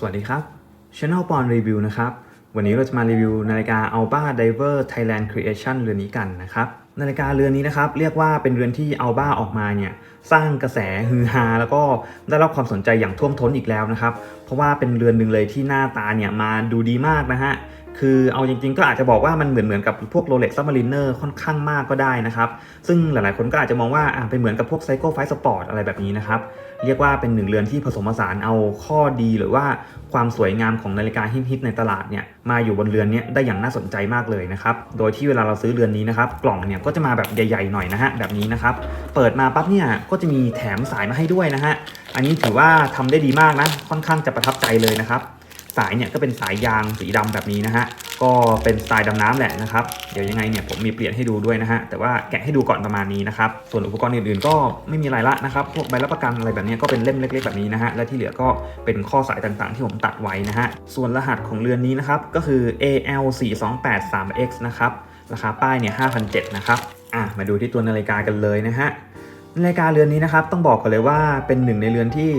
สวัสดีครับ Channel ปอนรีวิวนะครับ วันนี้เราจะมารีวิวนาฬิกา Alba Diver Thailand Creation เรือนนี้กันนะครับ นาฬิกาเรือนนี้นะครับเรียกว่าเป็นเรือนที่ Alba ออกมาเนี่ยสร้างกระแสฮือฮาแล้วก็ได้รับความสนใจอย่างท่วมท้นอีกแล้วนะครับ เพราะว่าเป็นเรือนหนึ่งเลยที่หน้าตาเนี่ยมาดูดีมากนะฮะคือเอาจริงๆก็อาจจะบอกว่ามันเหมือนเหมือนกับพวก Rolex Submariner ค่อนข้างมากก็ได้นะครับ ซึ่งหลายๆคนก็อาจจะมองว่าอะเป็นเหมือนกับพวก Psycho Fight Sport อะไรแบบนี้นะครับ เรียกว่าเป็นหนึ่งเรือนที่ผสมผสานเอาข้อดีหรือว่าความสวยงามของนาฬิกาฮิตๆในตลาดเนี่ยมาอยู่บนเรือนนี้ได้อย่างน่าสนใจมากเลยนะครับ โดยที่เวลาเราซื้อเรือนนี้นะครับกล่องเนี่ยก็จะมาแบบใหญ่ๆหน่อยนะฮะแบบนี้นะครับ เปิดมาปั๊บเนี่ยก็จะมีแถมสายมาให้ด้วยนะฮะอันนี้ถือว่าทำได้ดีมากนะค่อนข้างจะประทับใจเลยนะครับ สายเนี่ยก็เป็นสายยางสีดำแบบนี้นะฮะก็เป็นสไตล์ดำน้ำแหละนะครับเดี๋ยวยังไงเนี่ยผมมีเปลี่ยนให้ดูด้วยนะฮะแต่ว่าแกะให้ดูก่อนประมาณนี้นะครับส่วนอุปกรณ์อื่นๆ ก็ไม่มีอะไรละนะครับพวกใบรับประกันอะไรแบบนี้ก็เป็นเล่มเล็ก ๆแบบนี้นะฮะและที่เหลือก็เป็นข้อสายต่างๆ ที่ผมตัดไว้นะฮะส่วนรหัสของเรือนนี้นะครับก็คือ AL 4 2 8 3 X นะครับราคาป้ายเนี่ย5,700นะครับอะมาดูที่ตัวนาฬิกากันเลยนะฮะนาฬิกาเรือนนี้นะครับต้องบอกกันเลยว่าเป็นหนึ่งในเรือนที่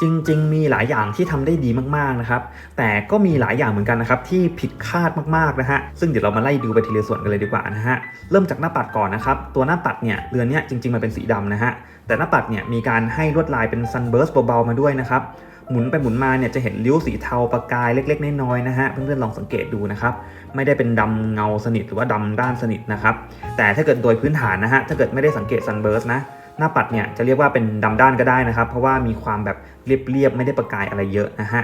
จริง ๆ มีหลายอย่างที่ทำได้ดีมากๆนะครับ แต่ก็มีหลายอย่างเหมือนกันนะครับที่ผิดคาดมากๆนะฮะ ซึ่งเดี๋ยวเรามาไล่ดูไปทีละส่วนกันเลยดีกว่านะฮะ เริ่มจากหน้าปัดก่อนนะครับ ตัวหน้าปัดเนี่ยเรือนเนี้ยจริง ๆ มันเป็นสีดำนะฮะ แต่หน้าปัดเนี่ยมีการให้ลวดลายเป็นซันเบิร์สเบาๆมาด้วยนะครับ หมุนไปหมุนมาเนี่ยจะเห็นริ้วสีเทาประกายเล็ก ๆ น้อยๆนะฮะ เพื่อนๆลองสังเกตดูนะครับ ไม่ได้เป็นดำเงาสนิทหรือว่าดำด้านสนิทนะครับ แต่ถ้าเกิดโดยพื้นฐานนะฮะ ถ้าเกิดไม่ได้สังเกตซันเบิร์สนะ หน้าปัดเนี่ยจะเรียกว่าเป็นดำด้านก็ได้นะครับ เพราะว่ามีความแบบเรียบๆไม่ได้ประกายอะไรเยอะนะฮะ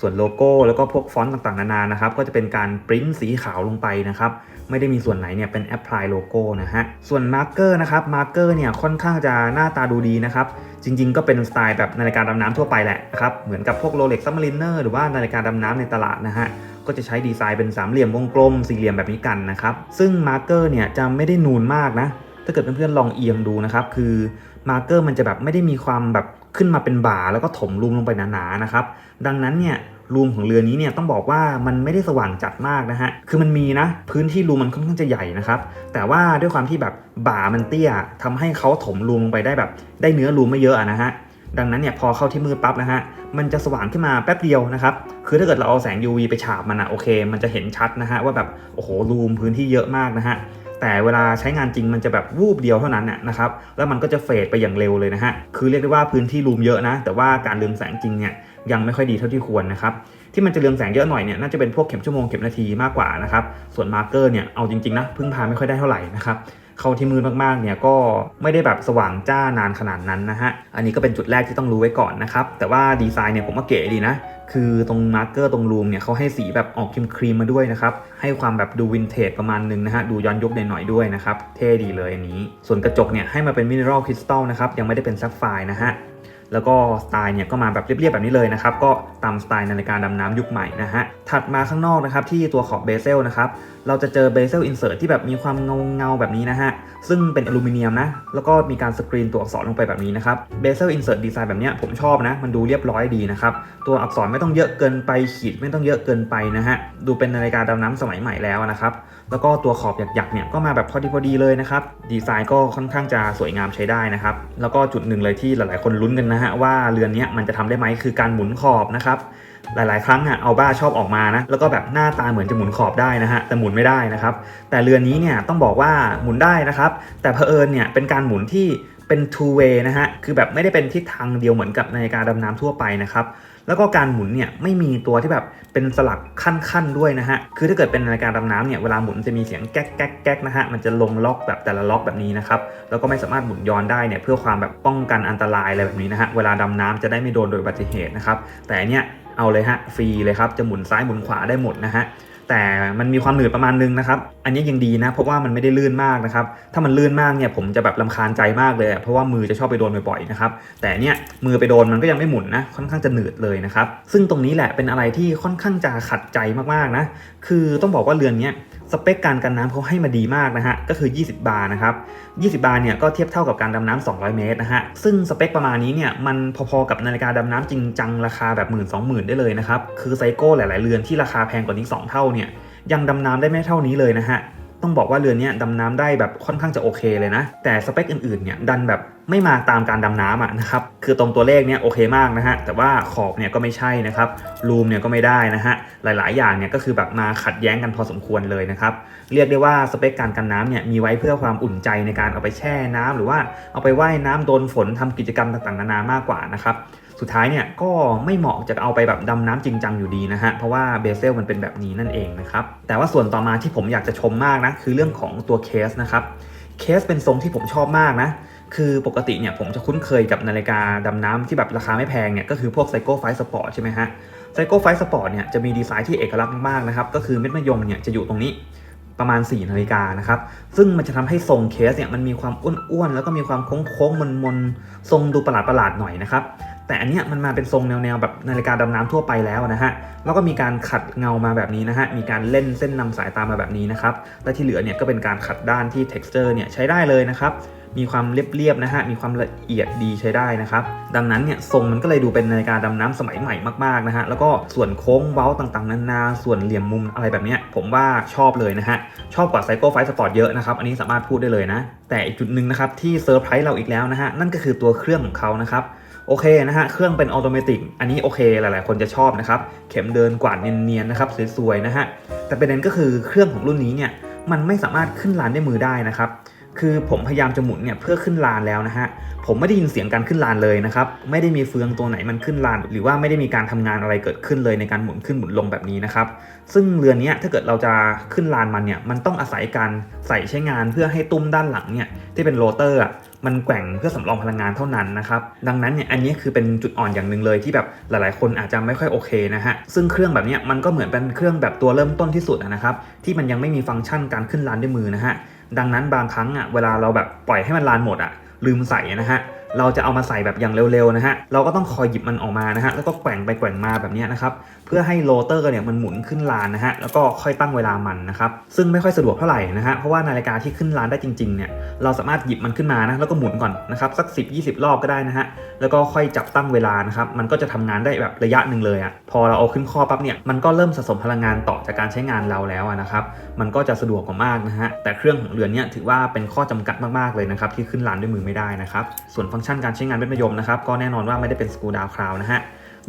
ส่วนโลโก้แล้วก็พวกฟอนต์ต่างๆนานานะครับ ก็จะเป็นการปริ้นสีขาวลงไปนะครับ ไม่ได้มีส่วนไหนเนี่ยเป็นแอปพลายโลโก้นะฮะ ส่วนมาร์กเกอร์นะครับมาร์กเกอร์เนี่ยค่อนข้างจะหน้าตาดูดีนะครับ จริงๆ ก็เป็นสไตล์แบบนาฬิกาดำน้ำทั่วไปแหละนะครับ เหมือนกับพวก Rolex Submariner หรือว่านาฬิกาดำน้ำในตลาดนะฮะก็จะใช้ดีไซน์เป็นสามเหลี่ยมวงกลมสี่เหลี่ยมแบบนี้กันนะครับ ซึ่งมาร์กเกอร์เนี่ยจะไม่ได้นูนมากนะาเกิดเพื่อนๆลองเอียงดูนะครับ คือมาร์เกอร์มันจะแบบไม่ได้มีความแบบขึ้นมาเป็นบ่าแล้วก็ถมรูมลงไปหนาๆนะครับ ดังนั้นเนี่ยรูมของเรือนี้เนี่ยต้องบอกว่ามันไม่ได้สว่างจัดมากนะฮะ คือมันมีนะ พื้นที่รูมมันค่อนข้างจะใหญ่นะครับ แต่ว่าด้วยความที่แบบบ่ามันเตี้ยทำให้เขาถมรูมลงไปได้แบบ ได้เนื้อรูมไม่เยอะอะนะฮะ ดังนั้นเนี่ยพอเข้าที่มืดปั๊บนะฮะ มันจะสว่างขึ้นมาแป๊บเดียวนะครับ คือถ้าเกิดเราเอาแสง UV ไปฉาบมันอะโอเค มันจะเห็นชัดนะฮะว่าแบบโอ้โหรูมพื้นที่เยอะมากนะฮะ แต่เวลาใช้งานจริงมันจะแบบวูบเดียวเท่านั้นนะครับ แล้วมันก็จะเฟดไปอย่างเร็วเลยนะฮะ คือเรียกได้ว่าพื้นที่รูมเยอะนะ แต่ว่าการเรืองแสงจริงเนี่ยยังไม่ค่อยดีเท่าที่ควรนะครับ ที่มันจะเรืองแสงเยอะหน่อยเนี่ยน่าจะเป็นพวกเข็มชั่วโมงเข็มนาทีมากกว่านะครับ ส่วนมาร์กเกอร์เนี่ยเอาจริงๆนะพึ่งพาไม่ค่อยได้เท่าไหร่นะครับเข้าที่มืดมากๆ เนี่ยก็ไม่ได้แบบสว่างจ้านานขนาดนั้นนะฮะ อันนี้ก็เป็นจุดแรกที่ต้องรู้ไว้ก่อนนะครับ แต่ว่าดีไซน์เนี่ยผมว่าเก๋ดีนะ คือตรงมาร์กเกอร์ตรงรูมเนี่ยเขาให้สีแบบออกครีมๆมาด้วยนะครับ ให้ความแบบดูวินเทจประมาณนึงนะฮะ ดูย้อนยุคหน่อยๆด้วยนะครับ เท่ดีเลยอันนี้ ส่วนกระจกเนี่ยให้มาเป็นมิเนอรัลคริสตัลนะครับ ยังไม่ได้เป็นซัฟไฟร์นะฮะ แล้วก็สไตล์เนี่ยก็มาแบบเรียบๆแบบนี้เลยนะครับ ก็ตามสไตล์นาฬิกาดำน้ำยุคใหม่นะฮะ ถัดมาข้างนอกนะครับที่ตัวขอบเบเซลนะครับ เราจะเจอเบเซลอินเสิร์ตที่แบบมีความเงาเงาๆแบบนี้นะฮะ ซึ่งเป็นอลูมิเนียมนะ แล้วก็มีการสกรีนตัวอักษรลงไปแบบนี้นะครับ เบเซลอินเสิร์ตดีไซน์แบบนี้ผมชอบนะ มันดูเรียบร้อยดีนะครับ ตัวอักษรไม่ต้องเยอะเกินไปขีดไม่ต้องเยอะเกินไปนะฮะ ดูเป็นนาฬิกาดำน้ำสมัยใหม่แล้วนะครับ แล้วก็ตัวขอบหยักๆเนี่ยก็มาแบบพอดีพอดีเลยนะครับ ดีไซน์ก็ค่อนข้างจะสวยงามใช้ได้นะครับ แล้วก็จุดหนึ่งเลยที่หลายๆ คนลุ้นกันนะฮะว่าเรือนนี้มันจะทำได้ไหมคือการหมุนขอบนะครับหลาย ๆ ครั้งอะเอาบ้าชอบออกมานะแล้วก็แบบหน้าตาเหมือนจะหมุนขอบได้นะฮะแต่หมุนไม่ได้นะครับ แต่เรือนนี้เนี่ยต้องบอกว่าหมุนได้นะครับ แต่เผอิญเนี่ยเป็นการหมุนที่เป็น two way นะฮะคือแบบไม่ได้เป็นทิศทางเดียวเหมือนกับในการดำน้ำทั่วไปนะครับ แล้วก็การหมุนเนี่ยไม่มีตัวที่แบบเป็นสลักขั้นๆด้วยนะฮะคือถ้าเกิดเป็นนาฬิกาดำน้ำเนี่ยเวลาหมุนจะมีเสียงแก๊กแก๊กแก๊กนะฮะมันจะลงล็อกแบบแต่ละล็อกแบบนี้นะครับแล้วก็ไม่สามารถหมุนย้อนได้เนี่ยเพื่อความแบบป้องกันอันตรายอะไรแบบนี้นะฮะเวลาดำน้ำจะได้ไม่โดนโดยอุบัติเหตุนะครับแต่อันเนี่ยเอาเลยฮะฟรีเลยครับจะหมุนซ้ายหมุนขวาได้หมดนะฮะ แต่มันมีความหนืดประมาณนึงนะครับ อันนี้ยังดีนะเพราะว่ามันไม่ได้ลื่นมากนะครับ ถ้ามันลื่นมากเนี่ยผมจะแบบลำคาญใจมากเลย เพราะว่ามือจะชอบไปโดนบ่อยๆนะครับ แต่เนี่ยมือไปโดนมันก็ยังไม่หมุนนะค่อนข้างจะหนืดเลยนะครับ ซึ่งตรงนี้แหละเป็นอะไรที่ค่อนข้างจะขัดใจมากๆนะ คือต้องบอกว่าเรือนเนี้ย สเปคการกันน้ำเขาให้มาดีมากนะฮะ ก็คือ 20 บาร์นะครับ 20 บาร์เนี่ยก็เทียบเท่ากับการดำน้ำ200 เมตรนะฮะ ซึ่งสเปคประมาณนี้เนี่ยมันพอๆกับนาฬิกาดำน้ำจริงจังราคาแบบหมื่นสองหมื่นได้เลยนะครับ คือไซโก้หลายๆเรือนที่ราคาแพงกว่านี้ 2 เท่าเนี่ยยังดำน้ำได้ไม่เท่านี้เลยนะฮะ ต้องบอกว่าเรือนี้ดำน้ำได้แบบค่อนข้างจะโอเคเลยนะ แต่สเปคอื่นๆเนี่ยดันแบบไม่มาตามการดำน้ำอะนะครับคือตรงตัวเลขเนี่ยโอเคมากนะฮะแต่ว่าขอบเนี่ยก็ไม่ใช่นะครับรูมเนี่ยก็ไม่ได้นะฮะหลายๆ อย่างเนี่ยก็คือแบบมาขัดแย้งกันพอสมควรเลยนะครับเรียกได้ว่าสเปคการกันน้ำเนี่ยมีไว้เพื่อความอุ่นใจในการเอาไปแช่น้ำหรือว่าเอาไปว่ายน้ำโดนฝนทำกิจกรรมต่างๆนานามากกว่านะครับ สุดท้ายเนี่ยก็ไม่เหมาะจะเอาไปแบบดำน้ำจริงจังอยู่ดีนะฮะ เพราะว่าเบเซลมันเป็นแบบนี้นั่นเองนะครับ แต่ว่าส่วนต่อมาที่ผมอยากจะชมมากนะ คือเรื่องของตัวเคสนะครับ เคสเป็นทรงที่ผมชอบมากนะ คือปกติเนี่ยผมจะคุ้นเคยกับนาฬิกาดำน้ำที่แบบราคาไม่แพงเนี่ยก็คือพวกไซโก้ไฟสปอร์ตใช่ไหมฮะไซโก้ไฟสปอร์ตเนี่ยจะมีดีไซน์ที่เอกลักษณ์มากนะครับ ก็คือเม็ดมะยมเนี่ยจะอยู่ตรงนี้ประมาณ 4 นาฬิกานะครับ ซึ่งมันจะทำให้ทรงเคสเนี่ยมันมีความอ้วนๆ แล้วก็มีความโค้งๆ มนๆ ทรงดูประหลาดๆ หน่อยนะครับ แต่อันเนี้ยมันมาเป็นทรงแนวๆแบบนาฬิกาดำน้ำทั่วไปแล้วนะฮะ แล้วก็มีการขัดเงามาแบบนี้นะฮะ มีการเล่นเส้นนำสายตามาแบบนี้นะครับ และที่เหลือเนี่ยก็เป็นการขัดด้านที่ texture เนี่ยใช้ได้เลยนะครับมีความเรียบๆนะฮะ มีความละเอียดดีใช้ได้นะครับ ดังนั้นเนี่ยทรงมันก็เลยดูเป็นนาฬิกาดำน้ำสมัยใหม่มากๆนะฮะ แล้วก็ส่วนโค้งเว้าต่างๆ นานา ส่วนเหลี่ยมมุมอะไรแบบเนี้ยผมว่าชอบเลยนะฮะ ชอบกว่าไซโก้ไฟสปอร์ตเยอะนะครับ อันนี้สามารถพูดได้เลยนะ แต่อีกจุดหนึ่งนะครับที่เซอร์ไพรส์เราอีกแล้วนะฮะ นั่นก็คือตัวเครื่องของเขานะครับ โอเคนะฮะ เครื่องเป็นออโตเมติก อันนี้โอเคหลาย ๆ คนจะชอบนะครับ เข็มเดินกวาดเนียน ๆ นะครับ สวย ๆ นะฮะ แต่ประเด็นก็คือเครื่องของรุ่นนี้เนี่ย มันไม่สามารถขึ้นลานด้วยมือได้นะครับ คือผมพยายามจะหมุนเนี่ยเพื่อขึ้นลานแล้วนะฮะ ผมไม่ได้ยินเสียงการขึ้นลานเลยนะครับ ไม่ได้มีเฟืองตัวไหนมันขึ้นลาน หรือว่าไม่ได้มีการทำงานอะไรเกิดขึ้นเลยในการหมุนขึ้นหมุนลงแบบนี้นะครับ ซึ่งเรือนนี้ถ้าเกิดเราจะขึ้นลานมันเนี่ย มันต้องอาศัยการใส่ใช้งานเพื่อให้ตุ้มด้านหลังเนี่ยที่เป็นโรเตอร์ มันแกว่งเพื่อสำรองพลังงานเท่านั้นนะครับดังนั้นเนี่ยอันนี้คือเป็นจุดอ่อนอย่างหนึ่งเลยที่แบบหลาย ๆ คนอาจจะไม่ค่อยโอเคนะฮะซึ่งเครื่องแบบนี้มันก็เหมือนเป็นเครื่องแบบตัวเริ่มต้นที่สุดนะครับที่มันยังไม่มีฟังก์ชันการขึ้นลานด้วยมือนะฮะดังนั้นบางครั้งอะเวลาเราแบบปล่อยให้มันลานหมดอะลืมใส่นะฮะเราจะเอามาใส่แบบอย่างเร็วๆนะฮะเราก็ต้องคอยหยิบมันออกมานะฮะแล้วก็แกว่งไปแกว่งมาแบบนี้นะครับ พื่อให้โรเตอร์เนี่ยมันหมุนขึ้นลานนะฮะแล้วก็ค่อยตั้งเวลามันนะครับซึ่งไม่ค่อยสะดวกเท่าไหร่นะฮะเพราะว่านาฬิกาที่ขึ้นลานได้จริงๆเนี่ยเราสามารถหยิบมันขึ้นมานะแล้วก็หมุนก่อนนะครับสัก 10-20 รอบก็ได้นะฮะแล้วก็ค่อยจับตั้งเวลานะครับมันก็จะทำงานได้แบบระยะหนึ่งเลยอะ่ะพอเราเอาขึ้นข้อปั๊บเนี่ยมันก็เริ่มสะสมพลังงานต่อจากการใช้งานเราแล้วนะครับมันก็จะสะดวกกว่ามากนะฮะแต่เครื่องของเรือนเนี่ยถือว่าเป็นข้อจำกัดมากๆเลยนะครับที่ขึ้นลานด้วยมือไม่ได้นะครับส่วนฟังก์ชันการใช้งานเม็ดมะยมนะครับก็แน่นอนว่าไม่ได้เป็นสกูดาวคราวนะฮะ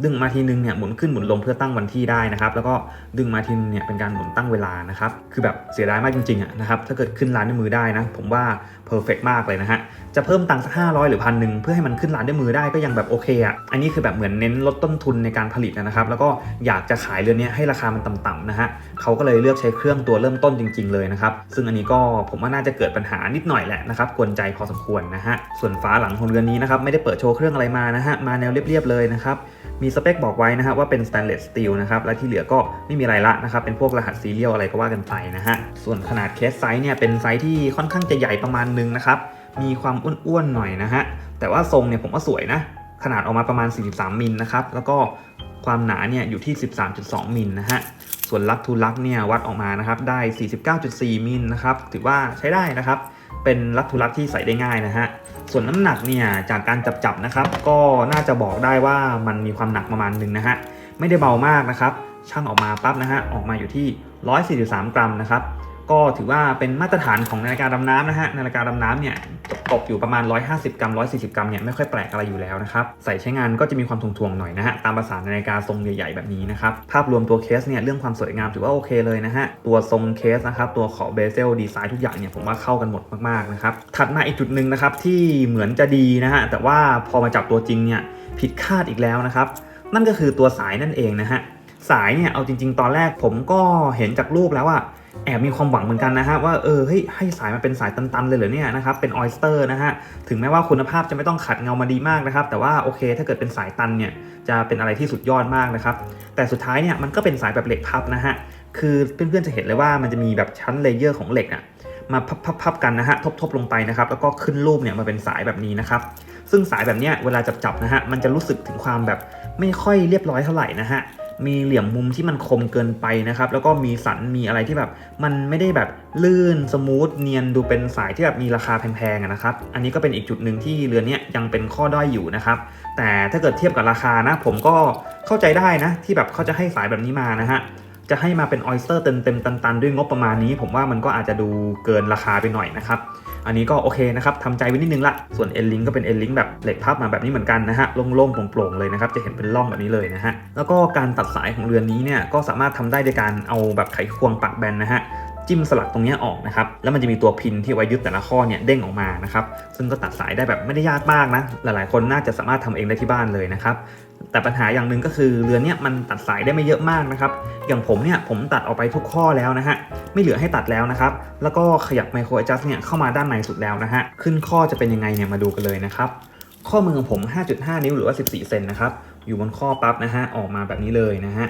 ดึงมาทีนึงเนี่ยหมุนขึ้นหมุนลงเพื่อตั้งวันที่ได้นะครับแล้วก็ดึงมาทีนึงเนี่ยเป็นการหมุนตั้งเวลานะครับคือแบบเสียดายมากจริงๆอะนะครับถ้าเกิดขึ้นร้านด้วยมือได้นะผมว่าเพอร์เฟกมากเลยนะฮะจะเพิ่มตังค์สักห้าร้อยหรือพันหนึ่งเพื่อให้มันขึ้นร้านด้วยมือได้ก็ยังแบบโอเคอะอันนี้คือแบบเหมือนเน้นลดต้นทุนในการผลิตนะครับแล้วก็อยากจะขายเรือนนี้ให้ราคามันต่ำๆนะฮะเขาก็เลยเลือกใช้เครื่องตัวเริ่มต้นจริง ๆ เลยนะครับซึ่งอันนี้ก็ผมว่าน่าจะเกิดปัญหานิดหน่อยแหละนะครับกวนใจพอสมควรนะฮะส่วนฝาหลังของเรือนนี้นะครับไม่ได้เปิดโชว์เครื่องอะไรมานะฮะมาแนวเรียบๆเลยนะครับมีสเปคบอกไว้นะฮะว่าเป็น stainless steel นะครับและที่เหลือก็ไม่มีอะไรละนะครับเป็นพวกรหัสซีเรียลอะไรก็ว่ากันไปนะฮะส่วนขนาดเคสไซส์เนี่ยเป็นไซส์ที่ค่อนข้างจะใหญ่ประมาณนึงนะครับมีความอ้วนๆหน่อยนะฮะแต่ว่าทรงเนี่ยผมว่าสวยนะขนาดออกมาประมาณ 43มิลนะครับแล้วก็ความหนาเนี่ยอยู่ที่ 13.2 มิลนะฮะ ส่วนลักทูลักเนี่ยวัดออกมานะครับได้ 49.4 มิลนะครับ ถือว่าใช้ได้นะครับ เป็นลักทุลักที่ใส่ได้ง่ายนะฮะ ส่วนน้ำหนักเนี่ยจากการจับจับนะครับ ก็น่าจะบอกได้ว่ามันมีความหนักประมาณหนึ่งนะฮะ ไม่ได้เบามากนะครับ ช่างออกมาปั๊บนะฮะ ออกมาอยู่ที่ 143 กรัมนะครับ ก็ถือว่าเป็นมาตรฐานของนาฬิกาดำน้ำนะฮะนาฬิกาดำน้ำเนี่ยตกอยู่ประมาณ 150 กรัม 140 กรัมเนี่ยไม่ค่อยแปลกอะไรอยู่แล้วนะครับ ใส่ใช้งานก็จะมีความถ่วงๆหน่อยนะฮะตามภาษานาฬิกาทรงใหญ่ๆแบบนี้นะครับภาพรวมตัวเคสเนี่ยเรื่องความสวยงามถือว่าโอเคเลยนะฮะตัวทรงเคสนะครับตัวขอบเบเซลดีไซน์ทุกอย่างเนี่ยผมว่าเข้ากันหมดมากๆนะครับถัดมาอีกจุดหนึ่งนะครับที่เหมือนจะดีนะฮะแต่ว่าพอมาจับตัวจริงเนี่ยผิดคาดอีกแล้วนะครับนั่นก็คือตัวสายนั่นเองนะฮะสายเนี่ยเอาจริง ๆ ตอนแรกผมก็เห็นจากรูปแล้วอะ แอบมีความหวังเหมือนกันนะฮะว่าเออเฮ้ยให้สายมาเป็นสายตันๆเลยเหรอเนี่ยนะครับเป็นออยสเตอร์นะฮะถึงแม้ว่าคุณภาพจะไม่ต้องขัดเงามาดีมากนะครับ แต่ว่าโอเคถ้าเกิดเป็นสายตันเนี่ยจะเป็นอะไรที่สุดยอดมากนะครับ แต่สุดท้ายเนี่ยมันก็เป็นสายแบบเหล็กพับนะฮะคือเพื่อนๆจะเห็นเลยว่ามันจะมีแบบชั้นเลเยอร์ของเหล็กอะมาพับๆกันนะฮะทบๆลงไปนะครับแล้วก็ขึ้นรูปเนี่ยมาเป็นสายแบบนี้นะครับซึ่งสายแบบเนี้ยเวลาจับๆนะฮะมันจะรู้สึกถึงความแบบไม่ค่อยเรียบร้อยเท่าไหร่นะฮะ มีเหลี่ยมมุมที่มันคมเกินไปนะครับ แล้วก็มีสันมีอะไรที่แบบ มันไม่ได้แบบลื่นสมูทเนียนดูเป็นสายที่แบบมีราคาแพงๆนะครับ อันนี้ก็เป็นอีกจุดหนึ่งที่เรือนนี้ยังเป็นข้อด้อยอยู่นะครับ แต่ถ้าเกิดเทียบกับราคานะ ผมก็เข้าใจได้นะ ที่แบบเขาจะให้สายแบบนี้มานะฮะจะให้มาเป็นออยสเตอร์เต็มๆตันๆด้วยงบประมาณนี้ ผมว่ามันก็อาจจะดูเกินราคาไปหน่อยนะครับ อันนี้ก็โอเคนะครับทำใจไว้นิดนึงละ ส่วน N link ก็เป็น N link แบบเหล็กพับมาแบบนี้เหมือนกันนะฮะโล่งๆโปร่งๆเลยนะครับจะเห็นเป็นร่องแบบนี้เลยนะฮะแล้วก็การตัดสายของเรือนนี้เนี่ยก็สามารถทำได้โดยการเอาแบบไขควงปักแบนนะฮะจิ้มสลักตรงนี้ออกนะครับ แล้วมันจะมีตัวพินที่ไว้ยึดแต่ละข้อเนี่ยเด้งออกมานะครับ ซึ่งก็ตัดสายได้แบบไม่ได้ยากมากนะ หลายๆ คนน่าจะสามารถทำเองได้ที่บ้านเลยนะครับ แต่ปัญหาอย่างหนึ่งก็คือเรือนเนี้ยมันตัดสายได้ไม่เยอะมากนะครับ อย่างผมเนี่ยผมตัดออกไปทุกข้อแล้วนะฮะ ไม่เหลือให้ตัดแล้วนะครับ แล้วก็ขยับไมโคร adjust เนี่ยเข้ามาด้านในสุดแล้วนะฮะ ขึ้นข้อจะเป็นยังไงเนี่ยมาดูกันเลยนะครับ ข้อมือของผม 5.5 นิ้วหรือว่า 14 เซนนะครับ อยู่บนข้อปั๊บนะฮะ ออกมาแบบนี้เลยนะฮะ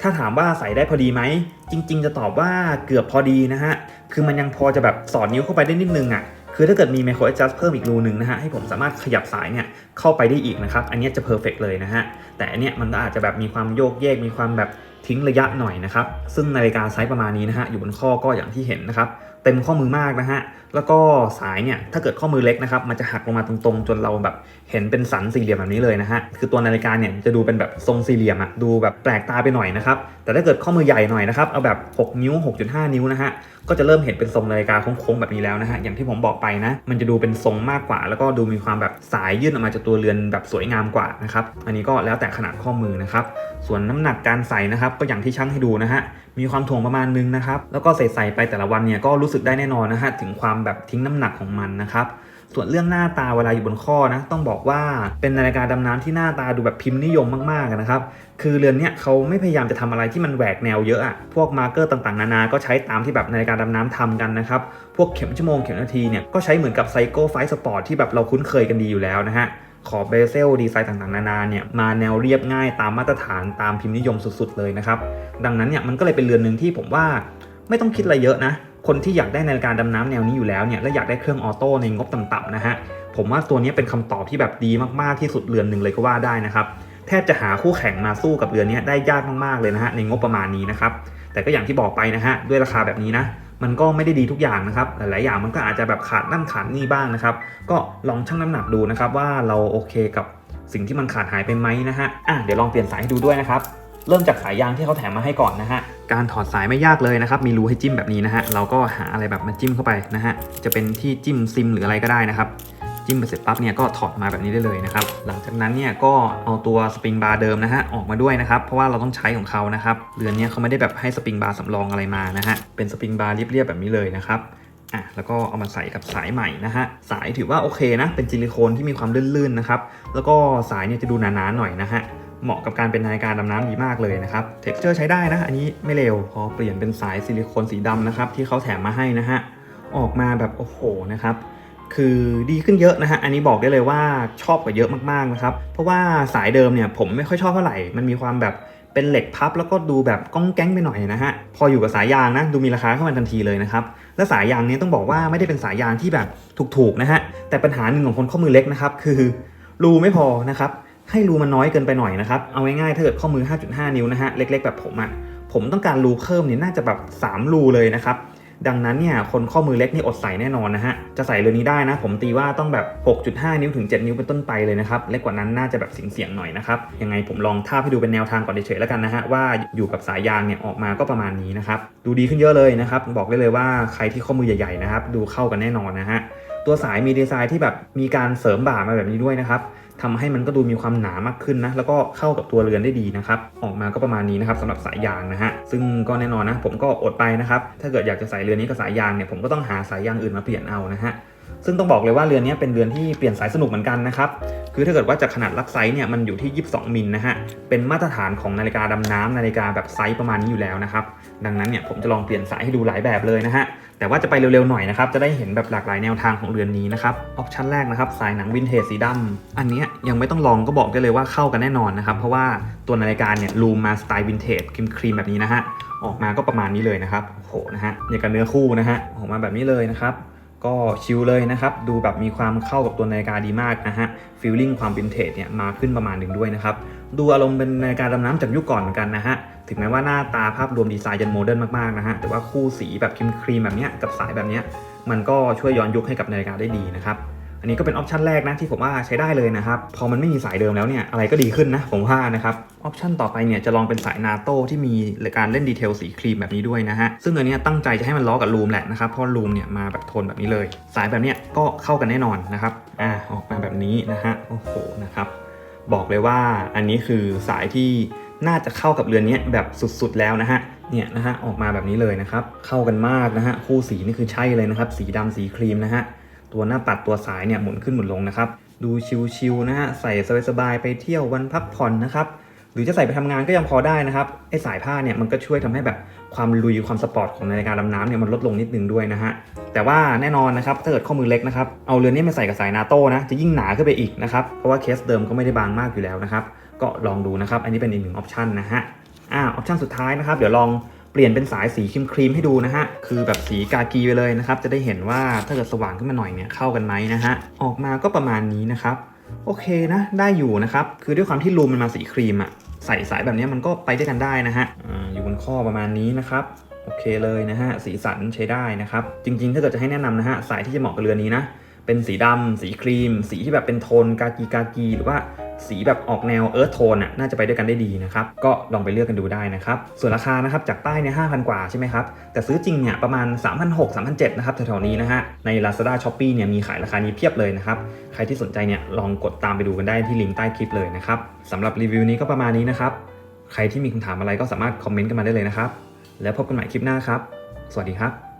ถ้าถามว่าใส่ได้พอดีไหม จริง ๆ จะตอบว่าเกือบพอดีนะฮะ คือมันยังพอจะแบบสอดนิ้วเข้าไปได้นิดนึงอะ คือถ้าเกิดมี micro adjust เพิ่มอีกรูหนึ่งนะฮะให้ผมสามารถขยับสายเนี่ยเข้าไปได้อีกนะครับ อันนี้จะเพอร์เฟกเลยนะฮะ แต่อันเนี้ยมันอาจจะแบบมีความโยกเยกมีความแบบทิ้งระยะหน่อยนะครับ ซึ่งนาฬิกาไซส์ประมาณนี้นะฮะอยู่บนข้อก็อย่างที่เห็นนะครับ เต็มข้อมือมากนะฮะ แล้วก็สายเนี่ยถ้าเกิดข้อมือเล็กนะครับมันจะหักลงมาตรงๆ จนเราแบบเห็นเป็นสันสี่เหลี่ยมแบบนี้เลยนะฮะ คือตัวนาฬิกาเนี่ยจะดูเป็นแบบทรงสี่เหลี่ยมอะดูแบบแปลกตาไปหน่อยนะครับ แต่ถ้าเกิดข้อมือใหญ่หน่อยนะครับ เอาแบบ 6 นิ้ว 6.5 นิ้วนะฮะ ก็จะเริ่มเห็นเป็นทรงนาฬิกาโค้งๆแบบนี้แล้วนะฮะ อย่างที่ผมบอกไปนะ มันจะดูเป็นทรงมากกว่า แล้วก็ดูมีความแบบสายยื่นออกมาจากตัวเรือนแบบสวยงามกว่านะครับ อันนี้ก็แล้วแต่ขนาดข้อมือนะครับ ส่วนน้ำหนักการใส่นะครับ ก็อย่างที่ช่างให้ดูนะฮะมีความถ่วงประมาณนึงนะครับ แล้วก็ใส่ใส่ไปแต่ละวันเนี่ยก็รู้สึกได้แน่นอนนะฮะถึงความแบบทิ้งน้ำหนักของมันนะครับส่วนเรื่องหน้าตาเวลาอยู่บนข้อนะต้องบอกว่าเป็นนาฬิกาดำน้ำที่หน้าตาดูแบบพิมพ์นิยมมากๆนะครับคือเรือนเนี้ยเขาไม่พยายามจะทำอะไรที่มันแหวกแนวเยอะอะพวกมาร์กเกอร์ต่างๆ นานา ก็ใช้ตามที่แบบนาฬิกาดำน้ำทำกันนะครับพวกเข็มชั่วโมงเข็มนาทีเนี่ยก็ใช้เหมือนกับไซโก้ไฟสปอร์ตที่แบบเราคุ้นเคยกันดีอยู่แล้วนะฮะ ขอบเบเซลดีไซน์ต่างๆ นานาเนี่ยมาแนวเรียบง่ายตามมาตรฐานตามพิมพ์นิยมสุดๆเลยนะครับ ดังนั้นเนี่ยมันก็เลยเป็นเรือนหนึ่งที่ผมว่าไม่ต้องคิดอะไรเยอะนะ คนที่อยากได้นาฬิกาดำน้ำแนวนี้อยู่แล้วเนี่ยและอยากได้เครื่องออโต้ในงบต่ำๆนะฮะผมว่าตัวนี้เป็นคำตอบที่แบบดีมากๆที่สุดเรือนหนึ่งเลยก็ว่าได้นะครับแทบจะหาคู่แข่งมาสู้กับเรือนนี้ได้ยากมากๆเลยนะฮะในงบประมาณนี้นะครับแต่ก็อย่างที่บอกไปนะฮะด้วยราคาแบบนี้นะ มันก็ไม่ได้ดีทุกอย่างนะครับ หลายๆอย่างมันก็อาจจะแบบขาดนั่นขาดนี่บ้างนะครับ ก็ลองชั่งน้ำหนักดูนะครับ ว่าเราโอเคกับสิ่งที่มันขาดหายไปไหมนะฮะอะเดี๋ยวลองเปลี่ยนสายให้ดูด้วยนะครับ เริ่มจากสายยางที่เขาแถมมาให้ก่อนนะฮะ การถอดสายไม่ยากเลยนะครับ มีรูให้จิ้มแบบนี้นะฮะ เราก็หาอะไรแบบมาจิ้มเข้าไปนะฮะ จะเป็นที่จิ้มซิมหรืออะไรก็ได้นะครับ จิ้มไปเสร็จปั๊บเนี่ยก็ถอดมาแบบนี้ได้เลยนะครับ หลังจากนั้นเนี่ยก็เอาตัวสปริงบาร์เดิมนะฮะออกมาด้วยนะครับ เพราะว่าเราต้องใช้ของเขานะครับเรือนเนี้ยเขาไม่ได้แบบให้สปริงบาร์สำรองอะไรมานะฮะเป็นสปริงบาร์เรียบๆแบบนี้เลยนะครับอะแล้วก็เอามาใส่กับสายใหม่นะฮะสายถือว่าโอเคนะเป็นซิลิโคนที่มีความลื่นๆนะครับแล้วก็สายเนี่ยจะดูหนาๆหน่อยนะฮะเหมาะกับการเป็นนาฬิกาดำน้ำดีมากเลยนะครับ เท็กเจอร์ใช้ได้นะ อันนี้ไม่เลวพอเปลี่ยนเป็นสายซิลิโคนสีดำนะครับที่เขาแถมมาให้นะฮะ ออกมาแบบโอ้โหนะครับ คือดีขึ้นเยอะนะฮะ อันนี้บอกได้เลยว่าชอบกว่าเยอะมากๆนะครับ เพราะว่าสายเดิมเนี่ยผมไม่ค่อยชอบเท่าไหร่ มันมีความแบบเป็นเหล็กพับแล้วก็ดูแบบก้องแก๊งไปหน่อยนะฮะ พออยู่กับสายยางนะดูมีราคาเข้ามาทันทีเลยนะครับ และสายยางนี้ต้องบอกว่าไม่ได้เป็นสายยางที่แบบถูกๆนะฮะ แต่ปัญหาหนึ่งของคนข้อมือเล็กนะครับคือรูไม่พอนะครับ ให้รูมันน้อยเกินไปหน่อยนะครับ เอาง่ายๆถ้าเกิดข้อมือ 5.5 นิ้วนะฮะ เล็กๆ แบบผมอะ่ะ ผมต้องการรูเพิ่มเนี่ยน่าจะแบบ3รูเลยนะครับ ดังนั้นเนี่ยคนข้อมือเล็กนี่อดใส่แน่นอนนะฮะ จะใส่เรือนนี้ได้นะ ผมตีว่าต้องแบบ 6.5 นิ้วถึง 7 นิ้วเป็นต้นไปเลยนะครับ เล็กกว่านั้นน่าจะแบบเสียงๆหน่อยนะครับ ยังไงผมลองทาบให้ดูเป็นแนวทางก่อนเฉยๆแล้วกันนะฮะว่าอยู่กับสายยางเนี่ยออกมาก็ประมาณนี้นะครับ ดูดีขึ้นเยอะเลยนะครับ บอกได้เลยว่าใครที่ข้อมือใหญ่ๆนะครับดูเข้ากันแน่นอนนะฮะตัวสายมีดีไซน์ที่แบบมีการเสริมบ่ามาแบบนี้ด้วยนะครับ ทำให้มันก็ดูมีความหนามากขึ้นนะแล้วก็เข้ากับตัวเรือนได้ดีนะครับออกมาก็ประมาณนี้นะครับสำหรับสายยางนะฮะซึ่งก็แน่นอนนะผมก็อดไปนะครับถ้าเกิดอยากจะใส่เรือนนี้กับสายยางเนี่ยผมก็ต้องหาสายยางอื่นมาเปลี่ยนเอานะฮะ ซึ่งต้องบอกเลยว่าเรือนนี้เป็นเรือนที่เปลี่ยนสายสนุกเหมือนกันนะครับ คือถ้าเกิดว่าจากขนาดลักไซส์เนี่ยมันอยู่ที่ 22 มิลนะฮะ เป็นมาตรฐานของนาฬิกาดำน้ำนาฬิกาแบบไซส์ประมาณนี้อยู่แล้วนะครับ ดังนั้นเนี่ยผมจะลองเปลี่ยนสายให้ดูหลายแบบเลยนะฮะ แต่ว่าจะไปเร็วๆหน่อยนะครับ จะได้เห็นแบบหลากหลายแนวทางของเรือนนี้นะครับออปชั่นแรกนะครับ สายหนังวินเทจสีดำอันนี้ยังไม่ต้องลองก็บอกได้เลยว่าเข้ากันแน่นอนนะครับ เพราะว่าตัวนาฬิกาเนี่ยลูมมาสไตล์วินเทจครีมๆแบบนี้นะฮะ ออกมาก็ประมาณนี้เลยนะครับโอ้โหนะฮะอย่างกับเนื้อคู่นะฮะออกมาแบบนี้เลยนะครับ ก็ชิลเลยนะครับ ดูแบบมีความเข้ากับตัวนาฬิกาดีมากนะฮะฟีลลิ่งความวินเทจเนี่ยมาขึ้นประมาณหนึ่งด้วยนะครับ ดูอารมณ์เป็นนาฬิกาดำน้ำจากยุคก่อนเหมือนกันนะฮะถึงแม้ว่าหน้าตาภาพรวมดีไซน์ยันโมเดิร์นมากๆนะฮะแต่ว่าคู่สีแบบครีมๆแบบเนี้ยกับสายแบบเนี้ยมันก็ช่วยย้อนยุคให้กับนาฬิกาได้ดีนะครับ อันนี้ก็เป็นออปชันแรกนะที่ผมว่าใช้ได้เลยนะครับ พอมันไม่มีสายเดิมแล้วเนี่ยอะไรก็ดีขึ้นนะผมว่านะครับออปชันต่อไปเนี่ยจะลองเป็นสายนาโต้ที่มีการเล่นดีเทลสีครีมแบบนี้ด้วยนะฮะซึ่งอันนี้ตั้งใจจะให้มันล้อกับลูมแหละนะครับเพราะลูมเนี่ยมาแบบโทนแบบนี้เลย สายแบบเนี้ยก็เข้ากันแน่นอนนะครับอ่าออกมาแบบนี้นะฮะโอ้โหนะครับบอกเลยว่าอันนี้คือสายที่น่าจะเข้ากับเรือนนี้แบบสุดๆแล้วนะฮะเนี่ยนะฮะออกมาแบบนี้เลยนะครับเข้ากันมากนะฮะคู่สีนี่คือใช่เลยนะครับสีดำสีครีมนะฮะ ตัวหน้าปัดตัวสายเนี่ยหมุนขึ้นหมุนลงนะครับ ดูชิวๆนะฮะใส่สบายๆไปเที่ยววันพักผ่อนนะครับหรือจะใส่ไปทำงานก็ยังพอได้นะครับไอสายผ้าเนี่ยมันก็ช่วยทำให้แบบความลุยความสปอร์ตของนาฬิกาดำน้ำเนี่ยมันลดลงนิดนึงด้วยนะฮะแต่ว่าแน่นอนนะครับถ้าเกิดข้อมือเล็กนะครับเอาเรือนนี้มาใส่กับสายนาโต้นะจะยิ่งหนาขึ้นไปอีกนะครับเพราะว่าเคสเดิมก็ไม่ได้บางมากอยู่แล้วนะครับก็ลองดูนะครับอันนี้เป็นอีกหนึ่งออปชันนะฮะอ่าออปชันสุดท้ายนะครับเดี๋ยวลอง เปลี่ยนเป็นสายสีครีมครีมๆให้ดูนะฮะ คือแบบสีกากีไปเลยนะครับ จะได้เห็นว่าถ้าเกิดสว่างขึ้นมาหน่อยเนี่ยเข้ากันไหมนะฮะ ออกมาก็ประมาณนี้นะครับ โอเคนะ ได้อยู่นะครับ คือด้วยความที่รูมมันมาสีครีมอะใส่สายแบบนี้มันก็ไปด้วยกันได้นะฮะออยู่บนข้อประมาณนี้นะครับโอเคเลยนะฮะสีสันใช้ได้นะครับ จริงๆ ถ้าเกิดจะให้แนะนำนะฮะสายที่จะเหมาะกับเรือนี้นะเป็นสีดำสีครีม สีที่แบบเป็นโทนกากีกากีหรือว่า สีแบบออกแนวเอิร์ธโทนอะน่าจะไปด้วยกันได้ดีนะครับ ก็ลองไปเลือกกันดูได้นะครับ ส่วนราคานะครับจากป้ายเนี่ยห้าพันกว่าใช่ไหมครับ แต่ซื้อจริงเนี่ยประมาณ 3 6 0 0 3 7 0 0นะครับแถวๆนี้นะฮะ ใน Lazada s h o p e e เนี่ยมีขายราคานี้เพียบเลยนะครับ ใครที่สนใจเนี่ยลองกดตามไปดูกันได้ที่ลิงก์ใต้คลิปเลยนะครับสำหรับรีวิวนี้ก็ประมาณนี้นะครับ ใครที่มีคำถามอะไรก็สามารถคอมเมนต์กันมาได้เลยนะครับ แล้วพบกันใหม่คลิปหน้าครับ สวัสดีครับ